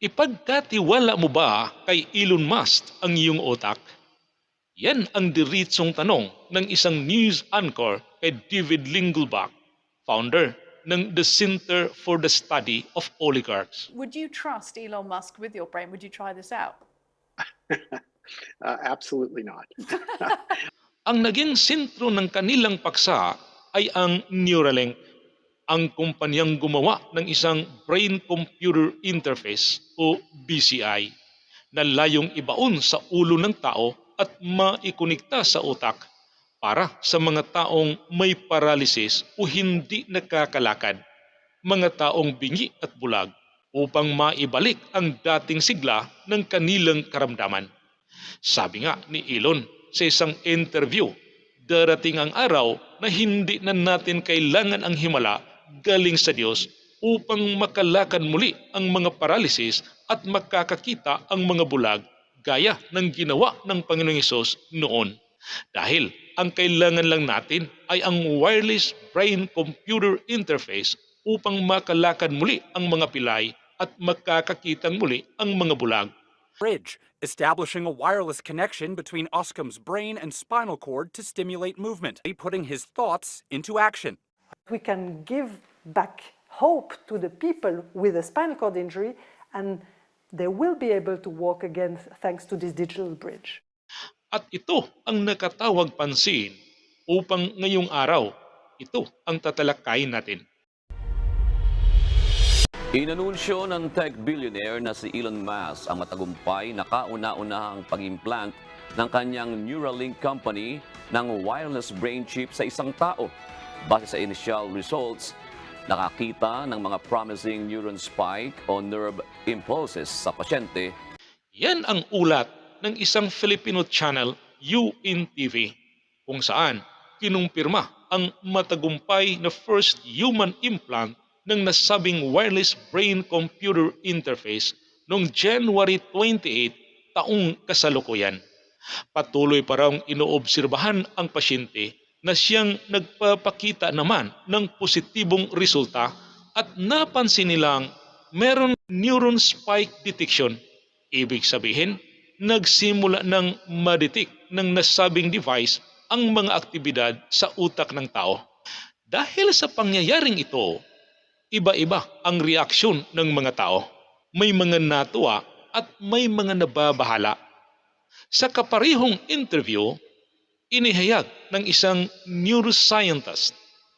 Ipagkatiwala mo ba kay Elon Musk ang iyong utak? Yan ang diritsong tanong ng isang news anchor kay David Lingelbach, founder ng The Center for the Study of Oligarchs. Would you trust Elon Musk with your brain? Would you try this out? Uh, absolutely not. Ang naging sentro ng kanilang paksa ay ang Neuralink, ang kumpanyang gumawa ng isang brain-computer interface o BCI na layong ibaon sa ulo ng tao at maikunikta sa utak para sa mga taong may paralysis o hindi nakakalakad, mga taong bingi at bulag upang maibalik ang dating sigla ng kanilang karamdaman. Sabi nga ni Elon sa isang interview, darating ang araw na hindi na natin kailangan ang himala galing sa Diyos upang makalakad muli ang mga paralysis at makakakita ang mga bulag gaya ng ginawa ng Panginoong Hesus noon. Dahil ang kailangan lang natin ay ang wireless brain-computer interface upang makalakad muli ang mga pilay at makakakitang muli ang mga bulag. Bridge, establishing a wireless connection between Oscom's brain and spinal cord to stimulate movement, putting his thoughts into action. We can give back hope to the people with a spinal cord injury and they will be able to walk again thanks to this digital bridge. At ito ang nakatawag pansin upang ngayong araw, ito ang tatalakayin natin. Inanunsyo ng tech billionaire na si Elon Musk ang matagumpay na kauna-unahang pag-implant ng kanyang Neuralink company ng wireless brain chip sa isang tao. Base sa initial results, nakakita ng mga promising neuron spike o nerve impulses sa pasyente Yan ang ulat ng isang Filipino channel, UNTV, kung saan kinumpirma ang matagumpay na first human implant ng nasabing wireless brain-computer interface noong January 28 taong kasalukuyan. Patuloy pa raw inoobserbahan ang pasyente na siyang nagpapakita naman ng positibong resulta at napansin nilang meron neuron spike detection. Ibig sabihin, nagsimula ng madetect ng nasabing device ang mga aktibidad sa utak ng tao. Dahil sa pangyayaring ito, iba-iba ang reaksyon ng mga tao. May mga natuwa at may mga nababahala. Sa kaparihong interview, inihayag ng isang neuroscientist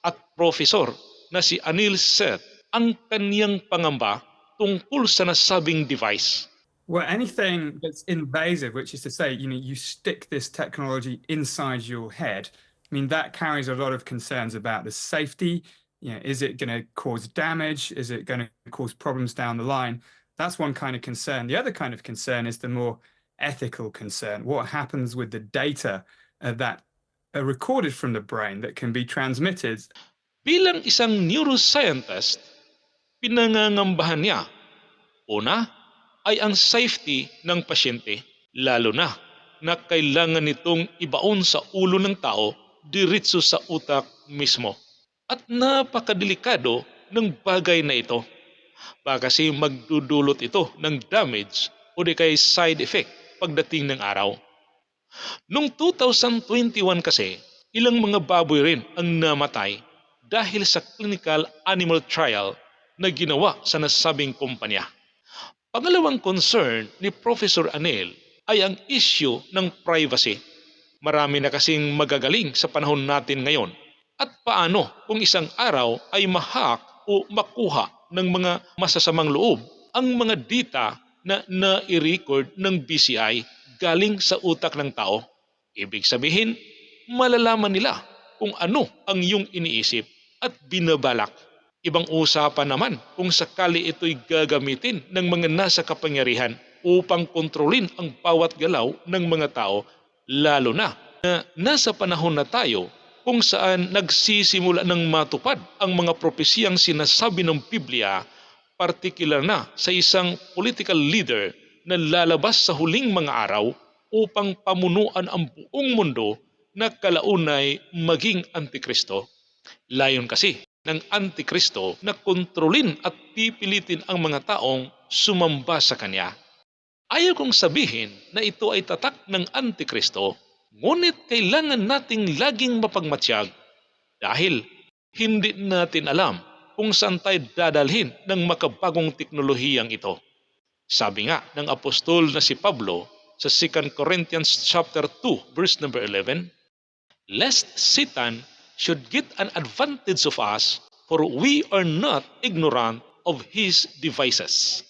at profesor na si Anil Seth ang kaniyang pangamba tungkol sa nasabing device. Well, anything that's invasive, which is to say, you know, you stick this technology inside your head, I mean, that carries a lot of concerns about the safety. You know, is it going to cause damage? Is it going to cause problems down the line? That's one kind of concern. The other kind of concern is the more ethical concern. What happens with the data that are recorded from the brain that can be transmitted Bilang isang neuroscientist, pinangangambahan niya. Una ay ang safety ng pasyente, lalo na na kailangan nitong ibaon sa ulo ng tao diretso sa utak mismo. At napakadelikado ng bagay na ito. Baka kasi magdudulot ito ng damage o di kay side effect pagdating ng araw. Noong 2021 kasi, ilang mga baboy rin ang namatay dahil sa clinical animal trial na ginawa sa nasabing kumpanya. Pangalawang concern ni Professor Anel ay ang issue ng privacy. Marami na kasing magagaling sa panahon natin ngayon. At paano kung isang araw ay mahak o makuha ng mga masasamang loob ang mga data na nai-record ng BCI galing sa utak ng tao? Ibig sabihin, malalaman nila kung ano ang iyong iniisip at binabalak. Ibang usapan naman kung sakali ito'y gagamitin ng mga nasa kapangyarihan upang kontrolin ang bawat galaw ng mga tao, lalo na na nasa panahon na tayo kung saan nagsisimula ng matupad ang mga propesiyang sinasabi ng Biblia, partikular na sa isang political leader na lalabas sa huling mga araw upang pamunuan ang buong mundo na kalaunay maging antikristo. Layon kasi ng antikristo na kontrolin at pipilitin ang mga taong sumamba sa kanya. Ayaw kong sabihin na ito ay tatak ng Antikristo, ngunit kailangan nating laging mapagmatsyag dahil hindi natin alam kung saan tayo dadalhin ng makabagong teknolohiyang ito. Sabi nga ng apostol na si Pablo sa 2 Corinthians chapter 2 verse number 11, lest Satan should get an advantage of us, for we are not ignorant of his devices.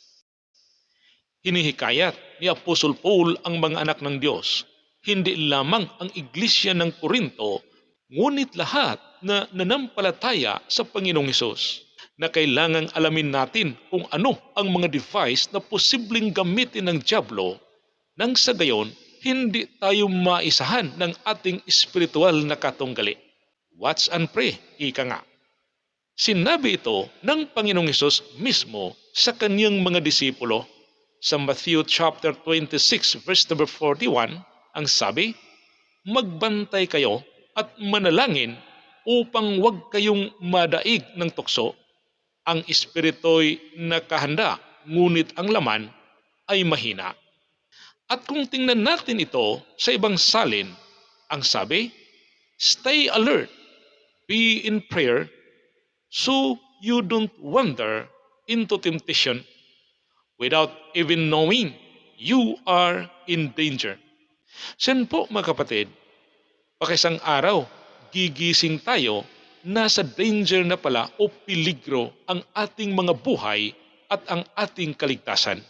Hinihikayat ni Apostol Paul ang mga anak ng Diyos, hindi lamang ang iglesia ng Korinto, ngunit lahat na nanampalataya sa Panginoong Hesus na kailangang alamin natin kung ano ang mga device na posibleng gamitin ng Diablo nang sa gayon hindi tayo maisahan ng ating espiritual na katunggali. Watch and pray, ika nga. Sinabi ito ng Panginoong Hesus mismo sa kanyang mga disipulo sa Matthew chapter 26 verse number 41 ang sabi, Magbantay kayo at manalangin upang wag kayong madaig ng tukso. Ang espirito'y nakahanda, ngunit ang laman ay mahina. At kung tingnan natin ito sa ibang salin, ang sabi, Stay alert, be in prayer, so you don't wander into temptation without even knowing you are in danger. Sen po mga kapatid, pakisang araw, gigising tayo, nasa danger na pala o peligro ang ating mga buhay at ang ating kaligtasan.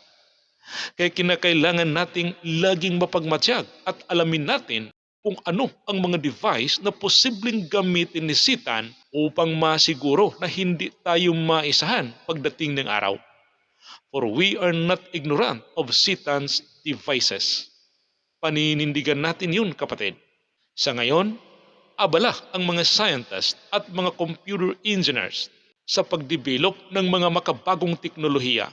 Kaya kinakailangan nating laging mapagmatsyag at alamin natin kung ano ang mga device na posibleng gamitin ni Satan upang masiguro na hindi tayo maisahan pagdating ng araw. For we are not ignorant of Satan's devices. Paninindigan natin yun, kapatid. Sa ngayon, abala ang mga scientists at mga computer engineers sa pagdevelop ng mga makabagong teknolohiya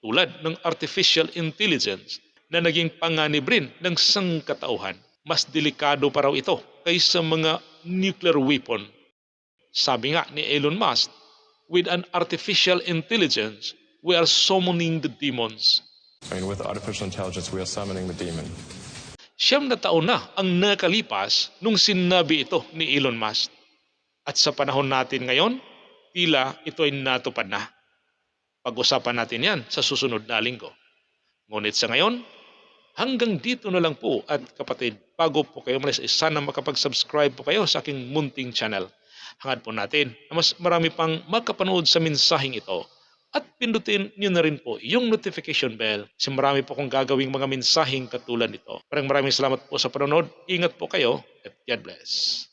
tulad ng artificial intelligence na naging panganib rin ng sangkatauhan. Mas delikado pa raw ito kaysa mga nuclear weapon. Sabi nga ni Elon Musk, with an artificial intelligence, we are summoning the demons. I mean, with artificial intelligence, we are summoning the demon. Siyam na taon na ang nakalipas nung sinabi ito ni Elon Musk. At sa panahon natin ngayon, tila ito ay natupad na. Pag-usapan natin yan sa susunod na linggo. Ngunit sa ngayon, hanggang dito na lang po at kapatid, bago po kayo malis, eh, sana makapag-subscribe po kayo sa aking munting channel. Hangad po natin na mas marami pang makapanood sa mensaheng ito at pindutin niyo na rin po yung notification bell kasi marami po kong gagawing mga mensaheng katulad nito. Maraming maraming salamat po sa panonood. Ingat po kayo at God bless.